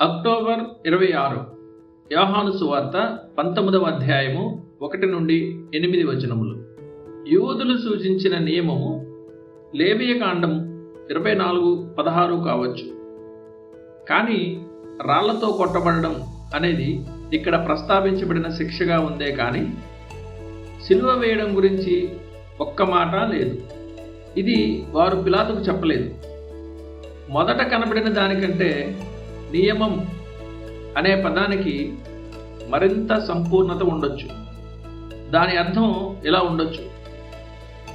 October ఇరవై ఆరు. యోహాను సువార్త పంతొమ్మిదవ అధ్యాయము ఒకటి నుండి ఎనిమిది వచనములు. యూదులు సూచించిన నియమము లేవియ కాండం ఇరవై నాలుగు పదహారు కావచ్చు. కానీ రాళ్ళతో కొట్టబడడం అనేది ఇక్కడ ప్రస్తావించబడిన శిక్షగా ఉందే కానీ సిలువ వేయడం గురించి ఒక్క మాట లేదు. ఇది వారు పిలాతుకు చెప్పలేదు. మొదట కనబడిన దానికంటే నియమం అనే పదానికి మరింత సంపూర్ణత ఉండొచ్చు. దాని అర్థం ఇలా ఉండొచ్చు.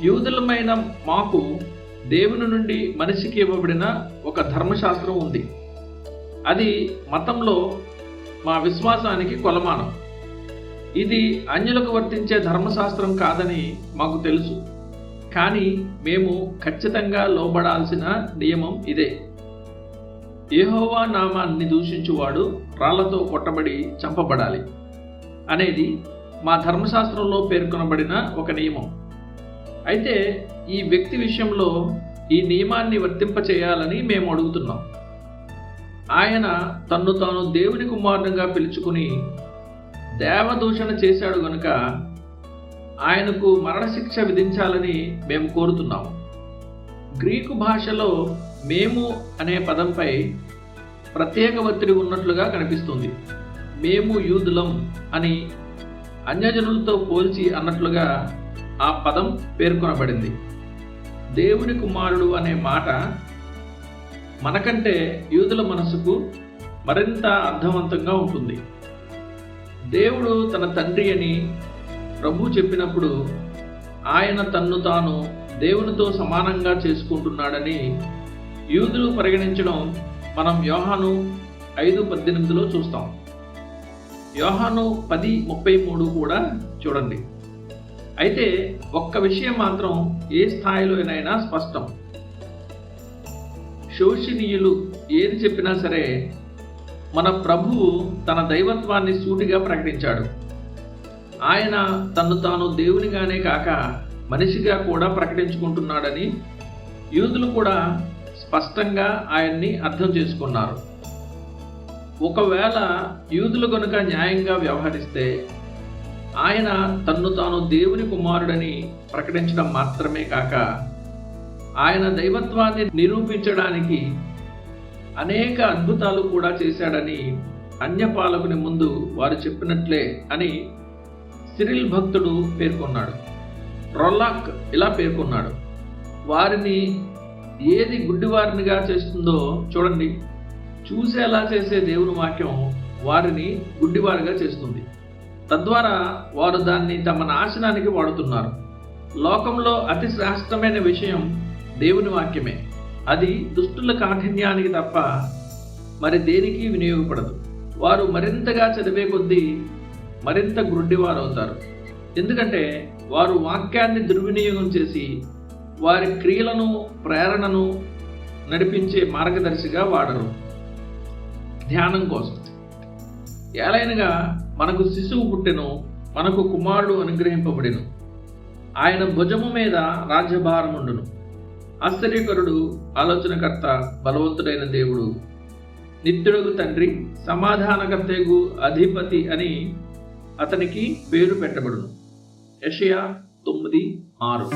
యూదులమైన మాకు దేవుని నుండి మనిషికి ఇవ్వబడిన ఒక ధర్మశాస్త్రం ఉంది. అది మతంలో మా విశ్వాసానికి కొలమానం. ఇది అన్యులకు వర్తించే ధర్మశాస్త్రం కాదని మాకు తెలుసు. కానీ మేము ఖచ్చితంగా లోబడాల్సిన నియమం ఇదే. యెహోవా నామాన్ని దూషించువాడు రాళ్ళతో కొట్టబడి చంపబడాలి అనేది మా ధర్మశాస్త్రంలో పేర్కొనబడిన ఒక నియమం. అయితే ఈ వ్యక్తి విషయంలో ఈ నియమాన్ని వర్తింపచేయాలని మేము అడుగుతున్నాం. ఆయన తన్ను తాను దేవుని కుమారునిగా పిలుచుకుని దేవదూషణ చేశాడు గనుక ఆయనకు మరణశిక్ష విధించాలని మేము కోరుతున్నాము. గ్రీకు భాషలో మేము అనే పదంపై ప్రత్యేక ఒత్తిడి ఉన్నట్లుగా కనిపిస్తుంది. మేము యూదులం అని అన్యజనులతో పోల్చి అన్నట్లుగా ఆ పదం పేర్కొనబడింది. దేవుని కుమారుడు అనే మాట మనకంటే యూదుల మనసుకు మరింత అర్థవంతంగా ఉంటుంది. దేవుడు తన తండ్రి అని ప్రభు చెప్పినప్పుడు ఆయన తన్ను తాను దేవునితో సమానంగా చేసుకుంటున్నాడని యూదులు పరిగణించడం మనం యోహాను ఐదు పద్దెనిమిదిలో చూస్తాం. యోహాను పది ముప్పై మూడు కూడా చూడండి. అయితే ఒక్క విషయం మాత్రం ఏ స్థాయిలోనైనా స్పష్టం. శోషణీయులు ఏది చెప్పినా సరే మన ప్రభువు తన దైవత్వాన్ని సూటిగా ప్రకటించాడు. ఆయన తను తాను దేవునిగానే కాక మనిషిగా కూడా ప్రకటించుకుంటున్నాడని యూదులు కూడా స్పష్టంగా ఆయన్ని అర్థం చేసుకున్నారు. ఒకవేళ యూదులు కనుక న్యాయంగా వ్యవహరిస్తే ఆయన తన్ను తాను దేవుని కుమారుడని ప్రకటించడం మాత్రమే కాక ఆయన దైవత్వాన్ని నిరూపించడానికి అనేక అద్భుతాలు కూడా చేశాడని అన్యపాలకుని ముందు వారు చెప్పినట్లే అని సిరిల్ భక్తుడు పేర్కొన్నాడు. రొల్లాక్ ఇలా పేర్కొన్నాడు. వారిని ఏది గుడ్డివారినిగా చేస్తుందో చూడండి. చూసేలా చేసే దేవుని వాక్యం వారిని గుడ్డివారిగా చేస్తుంది. తద్వారా వారు దాన్ని తమ నాశనానికి వాడుతున్నారు. లోకంలో అతి శ్రేష్టమైన విషయం దేవుని వాక్యమే. అది దుష్టుల కాఠిన్యానికి తప్ప మరి దేనికి వినియోగపడదు. వారు మరింతగా చదివే కొద్దీ మరింత గుడ్డివారవుతారు. ఎందుకంటే వారు వాక్యాన్ని దుర్వినియోగం చేసి వారి క్రియలను ప్రేరణను నడిపించే మార్గదర్శిగా వాడరు. ధ్యానం కోసం. ఏలైనగా మనకు శిశువు పుట్టెను మనకు కుమారుడు అనుగ్రహింపబడిను. ఆయన భుజము మీద రాజ్యభారముండును. ఆశ్చర్యకరుడు ఆలోచనకర్త బలవంతుడైన దేవుడు. నిత్యుడుగు తండ్రి సమాధానకర్తకు అధిపతి అని అతనికి పేరు పెట్టబడును. యషయా తొమ్మిది ఆరు